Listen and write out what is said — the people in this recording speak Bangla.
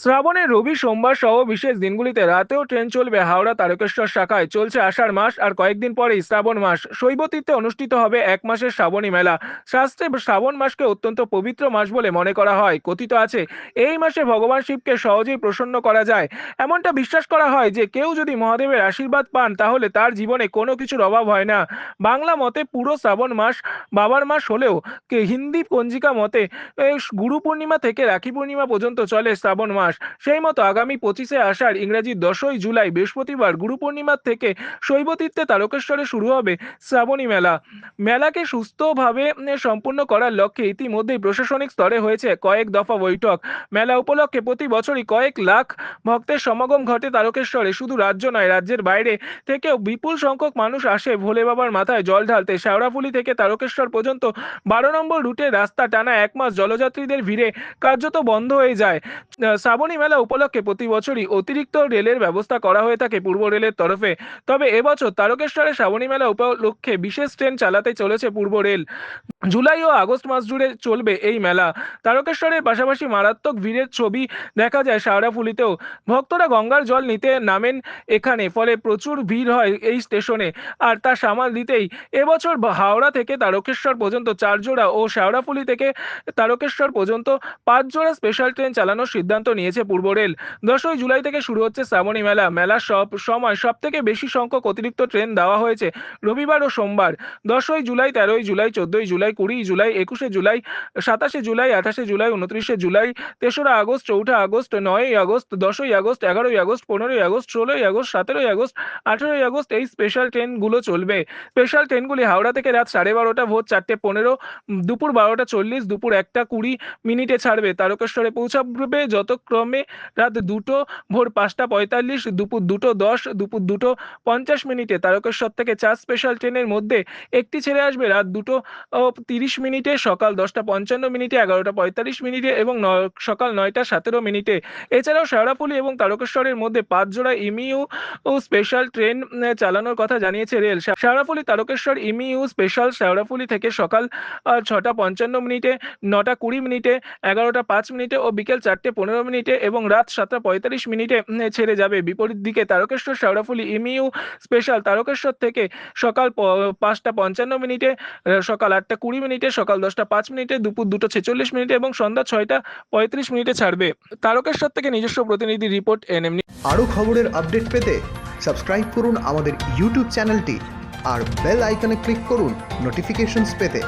শ্রাবণের রবি, সোমবার সহ বিশেষ দিনগুলিতে রাতেও ট্রেন চলবে হাওড়া তারকেশ্বর শাখায়। চলছে আষাঢ় মাস আর কয়েকদিন পরেই শ্রাবণ মাস। শৈবতীর্থে অনুষ্ঠিত হবে এক মাসের শ্রাবণী মেলা। শাস্ত্রে শ্রাবণ মাসকে অত্যন্ত পবিত্র মাস বলে মনে করা হয়। কথিত আছে, এই মাসে ভগবান শিবকে সহজেই প্রসন্ন করা যায়। এমনটা বিশ্বাস করা হয় যে, কেউ যদি মহাদেবের আশীর্বাদ পান, তাহলে তার জীবনে কোনো কিছুর অভাব হয় না। বাংলা মতে পুরো শ্রাবণ মাস বাবার মাস হলেও হিন্দি পঞ্জিকা মতে গুরু পূর্ণিমা থেকে রাখি পূর্ণিমা পর্যন্ত চলে শ্রাবণ মাস। সেই মতো আগামী পঁচিশে আষাঢ় ইংরেজি দশই জুলাই বৃহস্পতিবার গুরু পূর্ণিমার থেকে শৈবতীর্থে তারকেশ্বরে শুরু হবে শ্রাবণী মেলা। মেলাকে সুস্থভাবে সম্পূর্ণ করার লক্ষ্যে ইতিমধ্যেই প্রশাসনিক স্তরে হয়েছে কয়েক দফা বৈঠক। মেলা উপলক্ষে প্রতি বছরই কয়েক লাখ ভক্তের সমাগম ঘটে তারকেশ্বরে। শুধু রাজ্য নয়, রাজ্যের বাইরে থেকেও বিপুল সংখ্যক মানুষ আসে ভোলে বাবার মাথায় জল ঢালতে। শেওড়াফুলি থেকে তারকেশ্বর পর্যন্ত বারো নম্বর রুটে রাস্তা টানা এক মাস জলযাত্রীদের ভিড়ে কার্যত বন্ধ হয়ে যায়। শ্রাবণী মেলা উপলক্ষে প্রতি বছরই অতিরিক্ত রেলের ব্যবস্থা করা হয়ে থাকে পূর্ব রেলের তরফে। তবে এবছর তারকেশ্বরে শ্রাবণী মেলা উপলক্ষে বিশেষ ট্রেন চালাতে চলেছে পূর্ব রেল। জুলাই ও আগস্ট মাস জুড়ে চলবে এই মেলা। তারকেশ্বরের পাশাপাশি মারাত্মক ভিড়ের ছবি দেখা যায় শাওড়াফুলিতেও ভক্তরা গঙ্গার জল নিতে নামেন এখানে, ফলে প্রচুর ভিড় হয় এই স্টেশনে। আর তা সামাল দিতেই এবছর হাওড়া থেকে তারকেশ্বর পর্যন্ত চার জোড়া ও শেওড়াফুলি থেকে তারকেশ্বর পর্যন্ত পাঁচ জোড়া স্পেশাল ট্রেন চালানোর সিদ্ধান্ত নিয়েছে পূর্ব রেল। দশই জুলাই থেকে শুরু হচ্ছে শ্রাবণী মেলা। মেলার সব সময় সব থেকে বেশি সংখ্যক অতিরিক্ত ট্রেন দেওয়া হয়েছে রবিবার ও সোমবার। দশই জুলাই, তেরোই জুলাই, চোদ্দই জুলাই কুড়ি জুলাই, একুশে জুলাই, সাতাশে জুলাই, আঠাশে জুলাই, উনত্রিশে জুলাই, তেসরা আগস্ট, চৌঠা আগস্ট, নয়ই আগস্ট, দশই আগস্ট, এগারোই আগস্ট, পনেরোই আগস্ট, ষোলোই আগস্ট, সতেরোই আগস্ট, আঠেরোই আগস্ট এই স্পেশাল ট্রেনগুলো চলবে। স্পেশাল ট্রেনগুলি হাওড়া থেকে রাত সাড়ে বারোটা, ভোর চারটে পনেরো, দুপুর বারোটা চল্লিশ, দুপুর একটা কুড়ি মিনিটে ছাড়বে। তারকেশ্বরে পৌঁছাবে যতক্রমে রাত দুটো, ভোর পাঁচটা পঁয়তাল্লিশ, দুপুর দুটো দশ, দুপুর দুটো পঞ্চাশ মিনিটে তারকেশ্বর থেকে চার স্পেশাল ট্রেনের মধ্যে একটি ছেড়ে আসবে রাত দুটো তিরিশ মিনিটে, সকাল দশটা পঞ্চান্ন মিনিটে, এগারোটা পঁয়তাল্লিশ মিনিটে এবং সকাল নয়টা সতেরো মিনিটে। এছাড়াও শেওড়াফুলি এবং তারকেশ্বরের মধ্যে পাঁচ জোড়া ইমিউ স্পেশাল ট্রেন চালানোর কথা জানিয়েছে rail. Sheoraphuli Tarakeswar EMU special Sheoraphuli থেকে সকাল ছটা পঞ্চান্ন মিনিটে, নটা কুড়ি মিনিটে, এগারোটা পাঁচ মিনিটে ও বিকেল চারটে পনেরো মিনিটে এবং রাত সাতটা পঁয়তাল্লিশ মিনিটে ছেড়ে যাবে। বিপরীত দিকে তারকেশ্বর শেওড়াফুলি ইমিউ স্পেশাল তারকেশ্বর থেকে সকাল পাঁচটা পঞ্চান্ন মিনিটে সকাল আটটা কুড়ি মিনিটে, সকাল দশটা পাঁচ মিনিটে, দুপুর দুটো ছেচল্লিশ মিনিটে এবং সন্ধ্যা ছয়টা পঁয়ত্রিশ মিনিটে ছাড়বে। তারকেশ্বর থেকে নিজস্ব প্রতিনিধি রিপোর্ট এনএম আরও খবরের আপডেট পেতে সাবস্ক্রাইব করুন আমাদের ইউটিউব চ্যানেলটি আর বেল আইকনে ক্লিক করুন নোটিফিকেশনস পেতে।